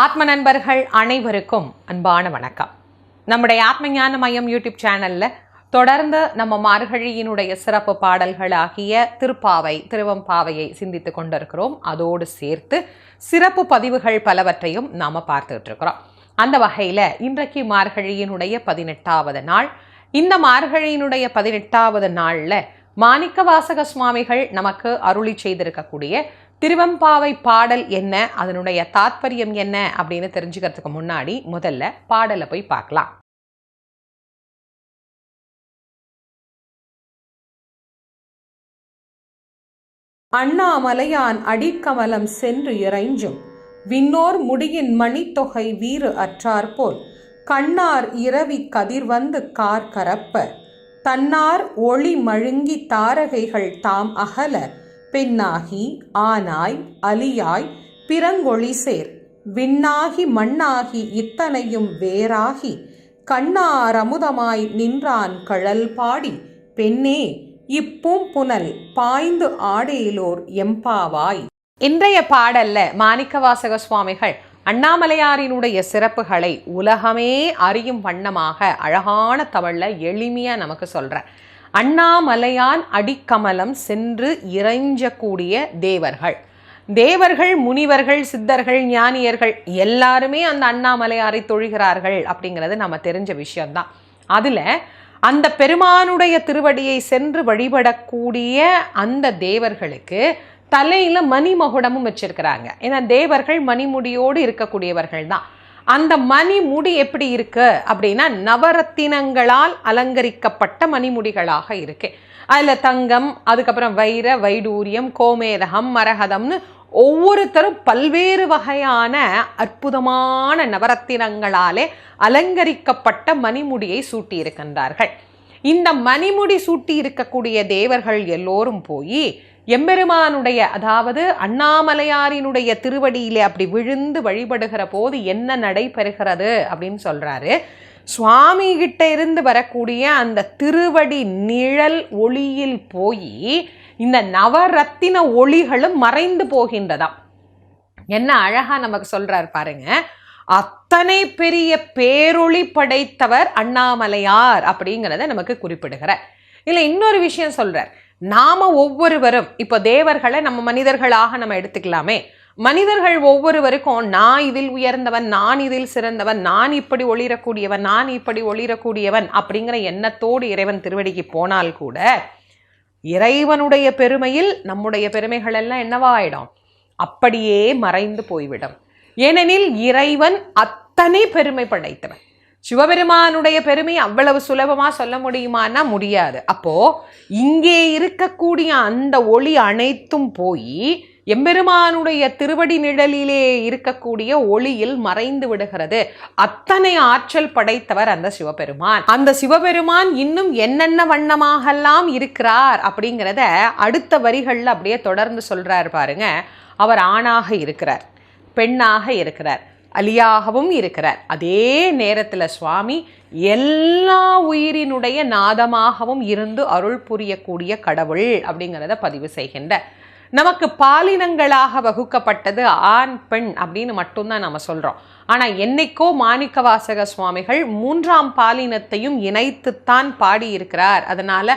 ஆத்ம நண்பர்கள் அனைவருக்கும் அன்பான வணக்கம். நம்முடைய ஆத்ம ஞான மையம் யூடியூப் சேனல்ல தொடர்ந்து நம்ம மார்கழியினுடைய சிறப்பு பாடல்களாகிய திருப்பாவை திருவம்பாவையை சிந்தித்து கொண்டிருக்கிறோம். அதோடு சேர்த்து சிறப்பு பதிவுகள் பலவற்றையும் நாம பார்த்துட்டு இருக்கிறோம் அந்த வகையில இன்றைக்கு மார்கழியினுடைய பதினெட்டாவது நாள். இந்த மார்கழியினுடைய பதினெட்டாவது நாள்ல மாணிக்க வாசக சுவாமிகள் நமக்கு அருளி செய்திருக்கக்கூடிய திருவம்பாவை பாடல் என்ன? அதனுடைய தாத்பரியம் என்ன? அப்படின்னு தெரிஞ்சுக்கிறதுக்கு முன்னாடி முதல்ல பாடலை போய் பார்க்கலாம். அண்ணாமலையான் அடிக்கமலம் சென்று இறைஞ்சும். விண்ணோர் முடியின் மணித்தொகை வீறு அற்றாற்போல் கண்ணார் இரவி கதிர் வந்து கார் கரப்ப தன்னார் ஒளி மழுங்கி தாரகைகள் தாம் அகல பெண்ணாகி ஆனாய் அலியாய் பிறங்கொழி சேர். விண்ணாகி மண்ணாகி இத்தனையும் வேறாகி கண்ணாரமுதமாய் நின்றான் கழல் பாடி. பெண்ணே இப்பும் புனல் பாய்ந்து ஆடேலோர் எம்பாவாய். இன்றைய பாடல்ல மாணிக்கவாசக சுவாமிகள் அண்ணாமலையாரினுடைய சிறப்புகளை உலகமே அறியும் வண்ணமாக அழகான தமிழ்ல எளிமையா நமக்கு சொல்ற அண்ணாமலையான் அடிக்கமலம் சென்று இறைஞ்சக்கூடிய தேவர்கள். தேவர்கள் முனிவர்கள் சித்தர்கள் ஞானியர்கள் எல்லாருமே அந்த அண்ணாமலையாரை தொழுகிறார்கள் அப்படிங்கிறது நம்ம தெரிஞ்ச விஷயம்தான். அதில் அந்த பெருமானுடைய திருவடியை சென்று வழிபடக்கூடிய அந்த தேவர்களுக்கு தலையில் மணிமகுடமும் வச்சிருக்கிறாங்க. ஏன்னா தேவர்கள் மணிமுடியோடு இருக்கக்கூடியவர்கள் தான் அந்த மணிமுடி எப்படி இருக்கு அப்படின்னா நவரத்தினங்களால் அலங்கரிக்கப்பட்ட மணிமுடிகளாக இருக்கு. அதில் தங்கம் அதுக்கப்புறம் வைர வைடூரியம் கோமேதகம் மரகதம்னு ஒவ்வொருத்தரும் பல்வேறு வகையான அற்புதமான நவரத்தினங்களாலே அலங்கரிக்கப்பட்ட மணிமுடியை சூட்டியிருக்கின்றார்கள். இந்த மணிமுடி சூட்டி இருக்கக்கூடிய தேவர்கள் எல்லோரும் போய் எம்பெருமானுடைய அதாவது அண்ணாமலையாரினுடைய திருவடியிலே அப்படி விழுந்து வழிபடுகிற போது என்ன நடைபெறுகிறது அப்படின்னு சொல்கிறாரு சுவாமி கிட்ட இருந்து வரக்கூடிய அந்த திருவடி நிழல் ஒளியில் போய் இந்த நவரத்தின ஒளிகளும் மறைந்து போகின்றதாம். என்ன அழகா நமக்கு சொல்றார் பாருங்க. அத்தனை பெரிய பேரொளி படைத்தவர் அண்ணாமலையார் அப்படிங்கிறத நமக்கு குறிப்பிடுகிறார். இல்லை இன்னொரு விஷயம் சொல்கிறார் நாம ஒவ்வொருவரும் இப்போ தேவர்களை நம்ம மனிதர்களாக நம்ம எடுத்துக்கலாமே. மனிதர்கள் ஒவ்வொருவருக்கும் நான் இதில் உயர்ந்தவன் நான் இதில் சிறந்தவன் நான் இப்படி ஒளிரக்கூடியவன் நான் இப்படி ஒளிரக்கூடியவன் அப்படிங்கிற எண்ணத்தோடு இறைவன் திருவடிக்கு போனால் கூட இறைவனுடைய பெருமையில் நம்முடைய பெருமைகள் எல்லாம் என்னவாயிடும்? அப்படியே மறைந்து போய்விடும். ஏனெனில் இறைவன் அத்தனை பெருமை படைத்தவன். சிவபெருமானுடைய பெருமை அவ்வளவு சுலபமாக சொல்ல முடியுமான்னா முடியாது. அப்போ இங்கே இருக்கக்கூடிய அந்த ஒளி அனைத்தும் போய் எம்பெருமானுடைய திருவடி நிழலிலே இருக்கக்கூடிய ஒளியில் மறைந்து விடுகிறது. அத்தனை ஆற்றல் படைத்தவர் அந்த சிவபெருமான். அந்த சிவபெருமான் இன்னும் என்னென்ன வண்ணமாகலாம் இருக்கிறார் அப்படிங்கிறத அடுத்த வரிகளில் அப்படியே தொடர்ந்து சொல்றார் பாருங்க. அவர் ஆணாக இருக்கிறார். பெண்ணாக இருக்கிறார். அலியாகவும் இருக்கிறார். அதே நேரத்தில் சுவாமி எல்லா உயிரினுடைய நாதமாகவும் இருந்து அருள் புரியக்கூடிய கடவுள் அப்படிங்கிறத பதிவு செய்கின்ற நமக்கு பாலினங்களாக வகுக்கப்பட்டது ஆண் பெண் அப்படின்னு மட்டும்தான் நம்ம சொல்கிறோம் ஆனால் என்னைக்கோ மாணிக்க வாசக சுவாமிகள் மூன்றாம் பாலினத்தையும் இணைத்துத்தான் பாடியிருக்கிறார். அதனால்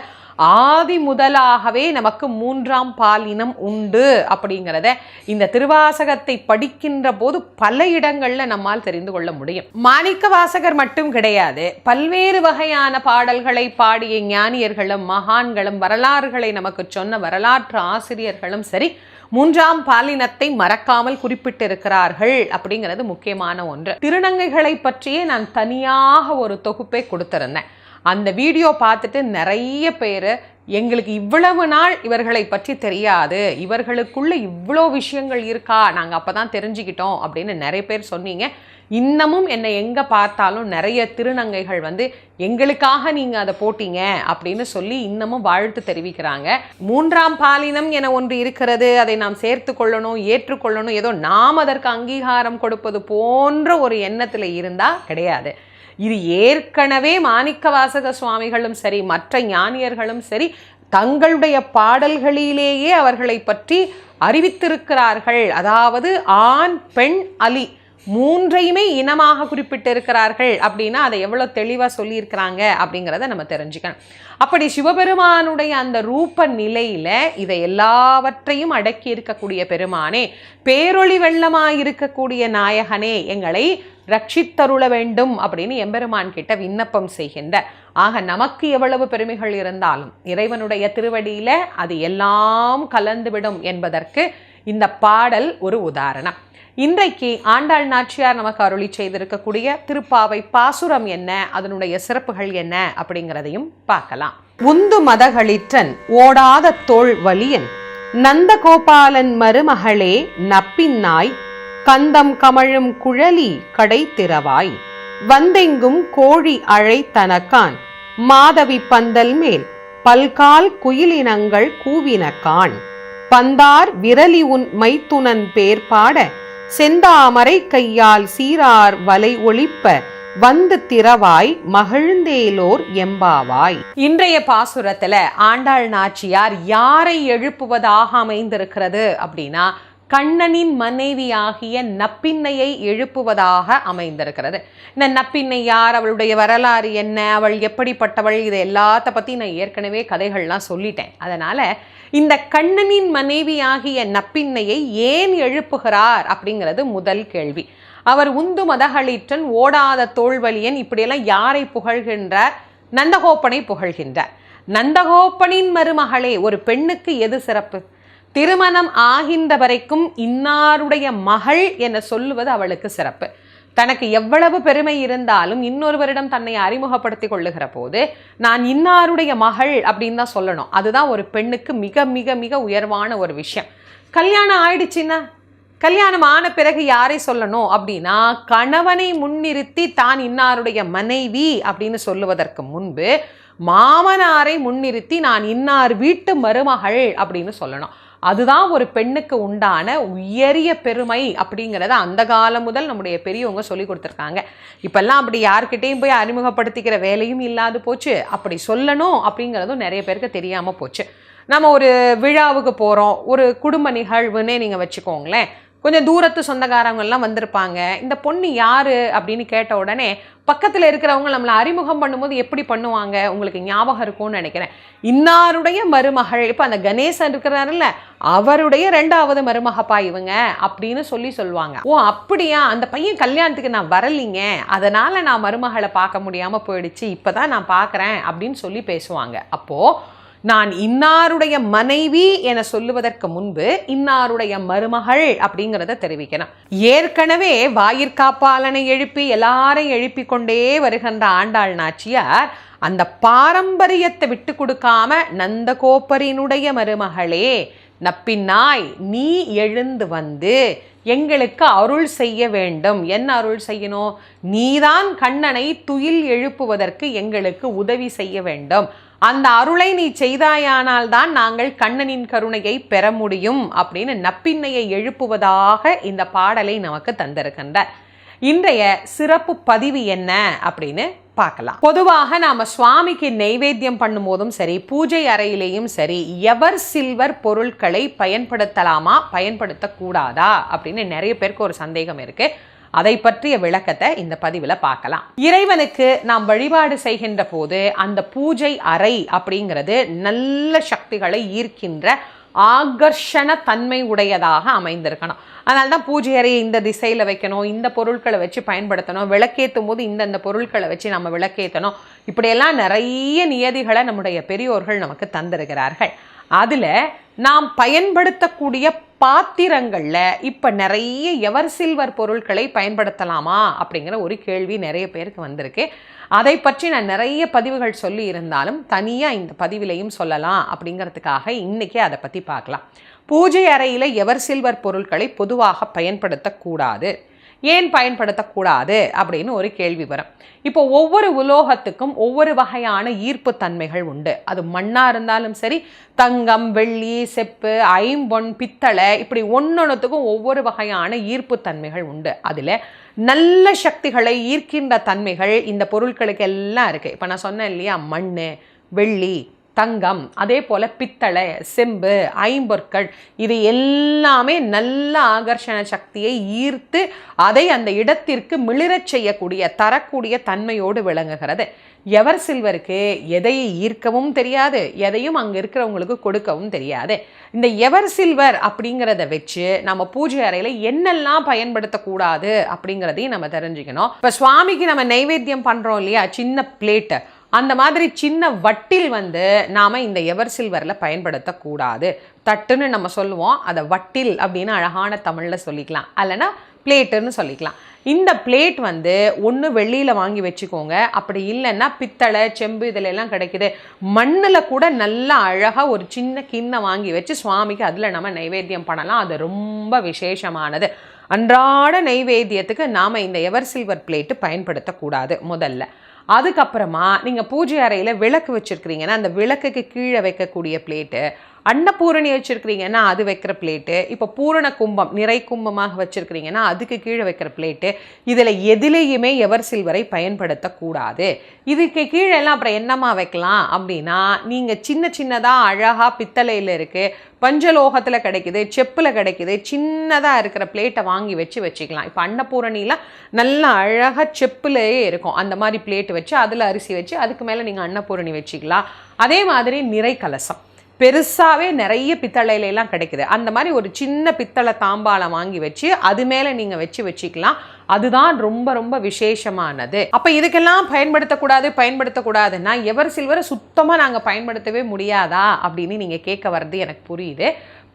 ஆதி முதலாகவே நமக்கு மூன்றாம் பாலினம் உண்டு அப்படிங்கிறத இந்த திருவாசகத்தை படிக்கின்ற போது பல இடங்களில் நம்மால் தெரிந்து கொள்ள முடியும். மாணிக்க வாசகர் மட்டும் கிடையாது. பல்வேறு வகையான பாடல்களை பாடிய ஞானியர்களும் மகான்களும் வரலாறுகளை நமக்கு சொன்ன வரலாற்று ஆசிரியர்களும் சரி மூன்றாம் பாலினத்தை மறக்காமல் குறிப்பிட்டிருக்கிறார்கள் அப்படிங்கிறது முக்கியமான ஒன்று. திருநங்கைகளை பற்றியே நான் தனியாக ஒரு தொகுப்பை கொடுத்திருந்தேன். அந்த வீடியோ பார்த்துட்டு நிறைய பேர் எங்களுக்கு இவ்வளவு நாள் இவர்களை பற்றி தெரியாது இவர்களுக்குள்ள இவ்வளோ விஷயங்கள் இருக்கா நாங்கள் அப்போ தான் தெரிஞ்சுக்கிட்டோம் அப்படின்னு நிறைய பேர் சொன்னீங்க. இன்னமும் என்னை எங்கே பார்த்தாலும் நிறைய திருநங்கைகள் வந்து எங்களுக்காக நீங்கள் அதை போட்டீங்க அப்படின்னு சொல்லி இன்னமும் வாழ்த்து தெரிவிக்கிறாங்க. மூன்றாம் பாலினம் என ஒன்று இருக்கிறது அதை நாம் சேர்த்து கொள்ளணும் ஏற்றுக்கொள்ளணும் ஏதோ நாம் அதற்கு அங்கீகாரம் கொடுப்பது போன்ற ஒரு எண்ணத்தில் இருந்தால் கிடையாது. இது ஏற்கனவே மாணிக்க வாசக சுவாமிகளும் சரி மற்ற ஞானியர்களும் சரி தங்களுடைய பாடல்களிலேயே அவர்களை பற்றி அறிவித்திருக்கிறார்கள். அதாவது ஆண் பெண் அலி. மூன்றையுமே இனமாக குறிப்பிட்டிருக்கிறார்கள் அப்படின்னா அதை எவ்வளோ தெளிவாக சொல்லியிருக்கிறாங்க அப்படிங்கிறத நம்ம தெரிஞ்சுக்கணும். அப்படி சிவபெருமானுடைய அந்த ரூப நிலையில் இதை எல்லாவற்றையும் அடக்கி இருக்கக்கூடிய பெருமானே பேரொளி வெள்ளமாக இருக்கக்கூடிய நாயகனே எங்களை ரட்சித்தருள வேண்டும் அப்படின்னு எம்பெருமான் கிட்ட விண்ணப்பம் செய்கின்ற ஆக நமக்கு எவ்வளவு பெருமைகள் இருந்தாலும் இறைவனுடைய திருவடியில அது எல்லாம் கலந்துவிடும் என்பதற்கு இந்த பாடல் ஒரு உதாரணம். இன்றைக்கு ஆண்டாள் நாச்சியார் நமக்கு அருளி செய்திருக்கக்கூடிய திருப்பாவை பாசுரம் என்ன அதனுடைய சிறப்புகள் என்ன அப்படிங்கிறதையும் பார்க்கலாம். உந்து மதகளிற்றன் ஓடாத தோல் வலியன் நந்தகோபாலன் மருமகளே நப்பின்னாய் கந்தம் கமழும் குழலி கடை திறவாய் வந்தெங்கும் கோழி அழை தனக்கான் மாதவி பந்தல் மேல் பல்கால் குயிலினங்கள் கூவினக்கான் பந்தார் விரலி உன் மைத்துனன் பேர் பாட செந்தாமரை கையால் சீரார் வலை ஒளிப்ப வந்து திறவாய் மகிழ்ந்தேலோர் எம்பாவாய். இன்றைய பாசுரத்துல ஆண்டாள் நாச்சியார் யாரை எழுப்புவதாக அமைந்திருக்கிறது அப்படின்னா கண்ணனின் மனைவியாகிய நப்பின்னையை எழுப்புவதாக அமைந்திருக்கிறது. இந்த நப்பின்னை யார் அவளுடைய வரலாறு என்ன அவள் எப்படிப்பட்டவள் இது எல்லாத்த பற்றி நான் ஏற்கனவே கதைகள்லாம் சொல்லிட்டேன். அதனால் இந்த கண்ணனின் மனைவியாகிய நப்பின்னையை ஏன் எழுப்புகிறார் அப்படிங்கிறது முதல் கேள்வி. அவர் உந்து மதகளிற்றன் ஓடாத தோல்வலியன் இப்படியெல்லாம் யாரை புகழ்கின்றார்? நந்தகோப்பனை புகழ்கின்றார். நந்தகோப்பனின் மருமகளே ஒரு பெண்ணுக்கு எது சிறப்பு? திருமணம் ஆகின்ற வரைக்கும் இன்னாருடைய மகள் என சொல்லுவது அவளுக்கு சிறப்பு. தனக்கு எவ்வளவு பெருமை இருந்தாலும் இன்னொருவரிடம் தன்னை அறிமுகப்படுத்தி கொள்ளுகிற போது நான் இன்னாருடைய மகள் அப்படின்னு தான் சொல்லணும். அதுதான் ஒரு பெண்ணுக்கு மிக மிக மிக உயர்வான ஒரு விஷயம். கல்யாணம் ஆயிடுச்சுன்னா கல்யாணம் ஆன பிறகு யாரை சொல்லணும் அப்படின்னா கணவனை முன்னிறுத்தி தான் இன்னாருடைய மனைவி அப்படின்னு சொல்லுவதற்கு முன்பு மாமனாரை முன்னிறுத்தி நான் இன்னார் வீட்டு மருமகள் அப்படின்னு சொல்லணும். அதுதான் ஒரு பெண்ணுக்கு உண்டான உயரிய பெருமை அப்படிங்கிறத அந்த காலம் முதல் நம்முடைய பெரியவங்க சொல்லி கொடுத்துருக்காங்க. இப்பெல்லாம் அப்படி யாருக்கிட்டேயும் போய் அறிமுகப்படுத்திக்கிற வேலையும் இல்லாது போச்சு. அப்படி சொல்லணும் அப்படிங்கிறதும் நிறைய பேருக்கு தெரியாமல் போச்சு. நம்ம ஒரு விழாவுக்கு போகிறோம் ஒரு குடும்ப நிகழ்வுன்னே நீங்கள் வச்சுக்கோங்களேன். கொஞ்சம் தூரத்து சொந்தக்காரவங்கெல்லாம் வந்திருப்பாங்க. இந்த பொண்ணு யாரு அப்படின்னு கேட்ட உடனே பக்கத்தில் இருக்கிறவங்க நம்மளை அறிமுகம் பண்ணும்போது எப்படி பண்ணுவாங்க? உங்களுக்கு ஞாபகம் இருக்கும்னு நினைக்கிறேன். இன்னாருடைய மருமகள் இப்போ அந்த கணேசன் இருக்கிறாருல்ல அவருடைய ரெண்டாவது மருமகப்பா இவங்க அப்படின்னு சொல்லி சொல்லுவாங்க. ஓ அப்படியா? அந்த பையன் கல்யாணத்துக்கு நான் வரலிங்க. அதனால நான் மருமகளை பார்க்க முடியாமல் போயிடுச்சு. இப்போதான் நான் பார்க்குறேன் அப்படின்னு சொல்லி பேசுவாங்க. அப்போது நான் இன்னாருடைய மனைவி என சொல்லுவதற்கு முன்பு இன்னாருடைய மருமகள் அப்படிங்கிறத தெரிவிக்கணும். ஏற்கனவே வாயிற்காப்பாளனை எழுப்பி எல்லாரையும் எழுப்பி கொண்டே வருகின்ற ஆண்டாள் நாச்சியார் அந்த பாரம்பரியத்தை விட்டு கொடுக்காம நந்தகோப்பரினுடைய மருமகளே நப்பின்னாய் நீ எழுந்து வந்து எங்களுக்கு அருள் செய்ய வேண்டும். என்ன அருள் செய்யணும்? நீதான் கண்ணனை துயில் எழுப்புவதற்கு எங்களுக்கு உதவி செய்ய வேண்டும். அந்த அருளை நீ செய்தாயானால் தான் நாங்கள் கண்ணனின் கருணையை பெற முடியும் அப்படின்னு நப்பின்னையை எழுப்புவதாக இந்த பாடலை நமக்கு தந்திருக்கின்றார். இன்றைய சிறப்பு பதிவு என்ன அப்படின்னு பார்க்கலாம். பொதுவாக நாம சுவாமிக்கு நெய்வேத்தியம் பண்ணும்போதும் சரி பூஜை அறையிலேயும் சரி எவர் சில்வர் பொருட்களை பயன்படுத்தலாமா பயன்படுத்தக்கூடாதா அப்படின்னு நிறைய பேருக்கு ஒரு சந்தேகம் இருக்கு. அதை பற்றிய விளக்கத்தை இந்த பதிவில் பார்க்கலாம். இறைவனுக்கு நாம் வழிபாடு செய்கின்ற போது அந்த பூஜை அறை அப்படிங்கிறது நல்ல சக்திகளை ஈர்க்கின்ற ஆகர்ஷண தன்மை உடையதாக அமைந்திருக்கணும். அதனால தான் பூஜை அறையை இந்த திசையில் வைக்கணும் இந்த பொருட்களை வச்சு பயன்படுத்தணும் விளக்கேற்றும் போது இந்தந்த பொருட்களை வச்சு நம்ம விளக்கேற்றணும் இப்படியெல்லாம் நிறைய நியதிகளை நம்முடைய பெரியோர்கள் நமக்கு தந்திருக்கிறார்கள். அதில் நாம் பயன்படுத்தக்கூடிய பாத்திரங்களில் இப்போ நிறைய எவர் சில்வர் பொருட்களை பயன்படுத்தலாமா அப்படிங்கிற ஒரு கேள்வி நிறைய பேருக்கு வந்திருக்கு. அதை பற்றி நான் நிறைய பதிவுகள் சொல்லி இருந்தாலும் தனியாக இந்த பதிவிலையும் சொல்லலாம் அப்படிங்கிறதுக்காக இன்றைக்கி அதை பற்றி பார்க்கலாம். பூஜை அறையில் எவர் சில்வர் பொருட்களை பொதுவாக பயன்படுத்தக்கூடாது? ஏன் பயன்படுத்தக்கூடாது அப்படின்னு ஒரு கேள்வி வரும். இப்போ ஒவ்வொரு உலோகத்துக்கும் ஒவ்வொரு வகையான ஈர்ப்பு தன்மைகள் உண்டு. அது மண்ணாக இருந்தாலும் சரி தங்கம் வெள்ளி செப்பு ஐம்பொன் பித்தளை இப்படி ஒன்னொன்றுத்துக்கும் ஒவ்வொரு வகையான ஈர்ப்பு தன்மைகள் உண்டு. அதில் நல்ல சக்திகளை ஈர்க்கின்ற தன்மைகள் இந்த பொருட்களுக்கு எல்லாம் இருக்குது இப்போ நான் சொன்னேன் இல்லையா மண் வெள்ளி தங்கம் அதே போல் பித்தளை செம்பு ஐம்பொற்கள் இது எல்லாமே நல்ல ஆகர்ஷண சக்தியை ஈர்த்து அதை அந்த இடத்திற்கு மிளிரச் செய்யக்கூடிய தரக்கூடிய தன்மையோடு விளங்குகிறது. எவர் சில்வருக்கு எதையை ஈர்க்கவும் தெரியாது எதையும் அங்கே இருக்கிறவங்களுக்கு கொடுக்கவும் தெரியாது. இந்த எவர் சில்வர் அப்படிங்கிறத வச்சு நம்ம பூஜை அறையில் என்னெல்லாம் பயன்படுத்தக்கூடாது அப்படிங்கிறதையும் நம்ம தெரிஞ்சுக்கணும். இப்போ சுவாமிக்கு நம்ம நைவேத்தியம் பண்ணுறோம் இல்லையா? சின்ன பிளேட்டு. அந்த மாதிரி சின்ன வட்டில் வந்து நாம் இந்த எவர் சில்வரில் பயன்படுத்தக்கூடாது. தட்டுன்னு நம்ம சொல்லுவோம். அதை வட்டில் அப்படின்னு அழகான தமிழில் சொல்லிக்கலாம். அல்லனா பிளேட்டுன்னு சொல்லிக்கலாம். இந்த பிளேட் வந்து ஒன்று வெளியில் வாங்கி வச்சுக்கோங்க. அப்படி இல்லைன்னா பித்தளை செம்பு இதில் எல்லாம் கிடைக்குது. மண்ணில் கூட நல்லா அழகாக ஒரு சின்ன கிண்ணம் வாங்கி வச்சு சுவாமிக்கு அதில் நம்ம நைவேத்தியம் பண்ணலாம். அது ரொம்ப விசேஷமானது. அன்றாட நைவேத்தியத்துக்கு நாம் இந்த எவர் சில்வர் பிளேட்டு பயன்படுத்தக்கூடாது முதல்ல. அதுக்கப்புறமா நீங்கள் பூஜை அறையில் விளக்கு வச்சுருக்கிறீங்கன்னா அந்த விளக்குக்கு கீழே வைக்கக்கூடிய பிளேட்டு அன்னபூரணி வச்சுருக்கிறீங்கன்னா அது வைக்கிற பிளேட்டு. இப்போ பூரண கும்பம் நிறை கும்பமாக வச்சுருக்கிறீங்கன்னா அதுக்கு கீழே வைக்கிற பிளேட்டு. இதில் எதிலேயுமே எவர் சில்வரை பயன்படுத்தக்கூடாது. இதுக்கு கீழே எல்லாம் அப்புறம் என்னமா வைக்கலாம் அப்படின்னா நீங்கள் சின்ன சின்னதாக அழகாக பித்தளையில் இருக்குது பஞ்சலோகத்தில் கிடைக்குது செப்பில் கிடைக்குது சின்னதாக இருக்கிற பிளேட்டை வாங்கி வச்சு வச்சுக்கலாம். இப்போ அன்னபூரணிலாம் நல்லா அழகாக செப்புலேயே இருக்கும். அந்த மாதிரி பிளேட் வச்சு அதில் அரிசி வச்சு அதுக்கு மேலே நீங்கள் அன்னபூரணி வச்சுக்கலாம். அதே மாதிரி நிறை கலசம். பெருசாகவே நிறைய பித்தளையிலலாம் கிடைக்குது. அந்த மாதிரி ஒரு சின்ன பித்தளை தாம்பாளம் வாங்கி வச்சு அது மேலே நீங்கள் வச்சு வச்சுக்கலாம். அதுதான் ரொம்ப ரொம்ப விசேஷமானது. அப்போ இதுக்கெல்லாம் பயன்படுத்தக்கூடாது பயன்படுத்தக்கூடாதுன்னா எவர் சில்வரை சுத்தமாக நாங்கள் பயன்படுத்தவே முடியாதா? அப்படின்னு நீங்கள் கேட்க வர்றது எனக்கு புரியுது.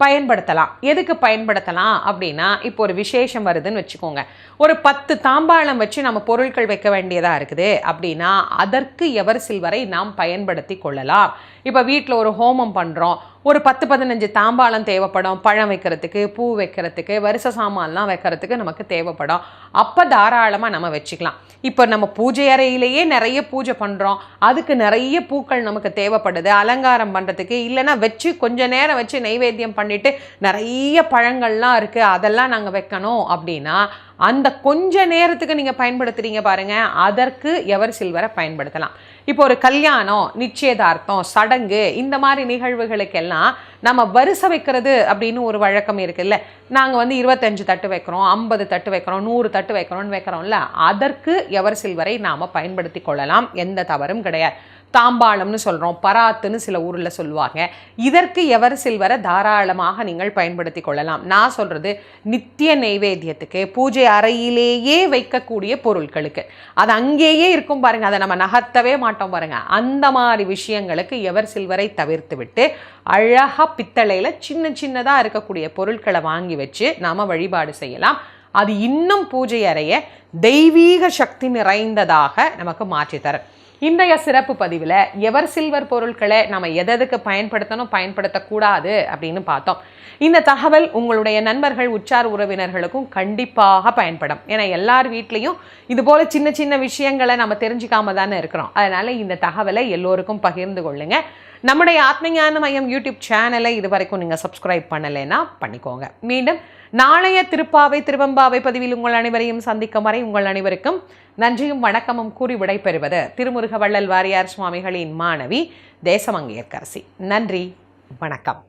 பயன்படுத்தலாம். எதுக்கு பயன்படுத்தலாம்? அப்படின்னா இப்போ ஒரு விசேஷம் வருதுன்னு வச்சுக்கோங்க. ஒரு பத்து தாம்பாளம் வச்சு நம்ம பொருட்கள் வைக்க வேண்டியதாக இருக்குது. அப்படின்னா அதற்கு எவர் சில்வரை நாம் பயன்படுத்தி கொள்ளலாம். இப்போ வீட்டில் ஒரு ஹோமம் பண்ணுறோம் ஒரு பத்து பதினஞ்சு தாம்பாளம் தேவைப்படும். பழம் வைக்கிறதுக்கு பூ வைக்கிறதுக்கு வருஷ சாமான்லாம் வைக்கிறதுக்கு நமக்கு தேவைப்படும். அப்போ தாராளமாக நம்ம வச்சுக்கலாம். இப்போ நம்ம பூஜை அறையிலேயே நிறைய பூஜை பண்ணுறோம் அதுக்கு நிறைய பூக்கள் நமக்கு தேவைப்படுது. அலங்காரம் பண்ணுறதுக்கு இல்லைன்னா வச்சு கொஞ்ச நேரம் வச்சு நைவேத்தியம் பண்ணிவிட்டு நிறைய பழங்கள்லாம் இருக்குது அதெல்லாம் நாங்கள் வைக்கணும் அப்படின்னா அந்த கொஞ்ச நேரத்துக்கு நீங்கள் பயன்படுத்துகிறீங்க பாருங்கள் அதற்கு எவர் சில்வரை பயன்படுத்தலாம். இப்போ ஒரு கல்யாணம் நிச்சயதார்த்தம் சடங்கு இந்த மாதிரி நிகழ்வுகளுக்கெல்லாம் நம்ம வரிசை வைக்கிறது அப்படின்னு ஒரு வழக்கம் இருக்குல்ல. நாங்கள் வந்து இருபத்தஞ்சு தட்டு வைக்கிறோம் ஐம்பது தட்டு வைக்கிறோம் நூறு தட்டு வைக்கிறோம்னு வைக்கிறோம்ல. அதற்கு எவர் சில்வரை நாம் பயன்படுத்தி கொள்ளலாம். எந்த தவறும் கிடையாது. தாம்பாளம்னு சொல்கிறோம் பராத்துன்னு சில ஊரில் சொல்லுவாங்க. இதற்கு எவர் சில்வரை தாராளமாக நீங்கள் பயன்படுத்தி கொள்ளலாம். நான் சொல்கிறது நித்திய நைவேத்தியத்துக்கு பூஜை அறையிலேயே வைக்கக்கூடிய பொருட்களுக்கு. அது அங்கேயே இருக்கும் பாருங்கள் அதை நம்ம நகர்த்தவே மாட்டோம் பாருங்கள் அந்த மாதிரி விஷயங்களுக்கு எவர் சில்வரை தவிர்த்து விட்டு அழகாக பித்தளையில் சின்ன சின்னதாக இருக்கக்கூடிய பொருட்களை வாங்கி வச்சு நாம் வழிபாடு செய்யலாம். அது இன்னும் பூஜை அறைய தெய்வீக சக்தி நிறைந்ததாக நமக்கு மாற்றித்தரும். இன்றைய சிறப்பு பதிவில் எவர் சில்வர் பொருட்களை நம்ம எதற்கு பயன்படுத்தணும் பயன்படுத்தக்கூடாது அப்படின்னு பார்த்தோம். இந்த தகவல் உங்களுடைய நண்பர்கள் உற்றார் உறவினர்களுக்கும் கண்டிப்பாக பயன்படும். ஏன்னா எல்லார் வீட்லேயும் இது போல சின்ன சின்ன விஷயங்களை நம்ம தெரிஞ்சுக்காம தானே இருக்கிறோம். அதனால இந்த தகவலை எல்லோருக்கும் பகிர்ந்து கொள்ளுங்க. நம்முடைய ஆத்மஞான மையம் யூடியூப் சேனலை இது வரைக்கும் நீங்கள் சப்ஸ்கிரைப் பண்ணலைன்னா பண்ணிக்கோங்க. மீண்டும் நாளைய திருப்பாவை திருவம்பாவை பதிவில் உங்கள் அனைவரையும் சந்திக்கும் வரை உங்கள் அனைவருக்கும் நன்றியும் வணக்கமும் கூறி விடைபெறுவது திருமுருக வள்ளல் வாரியார் சுவாமிகளின் மாணவி தேசமங்கையர்கரசி. நன்றி வணக்கம்.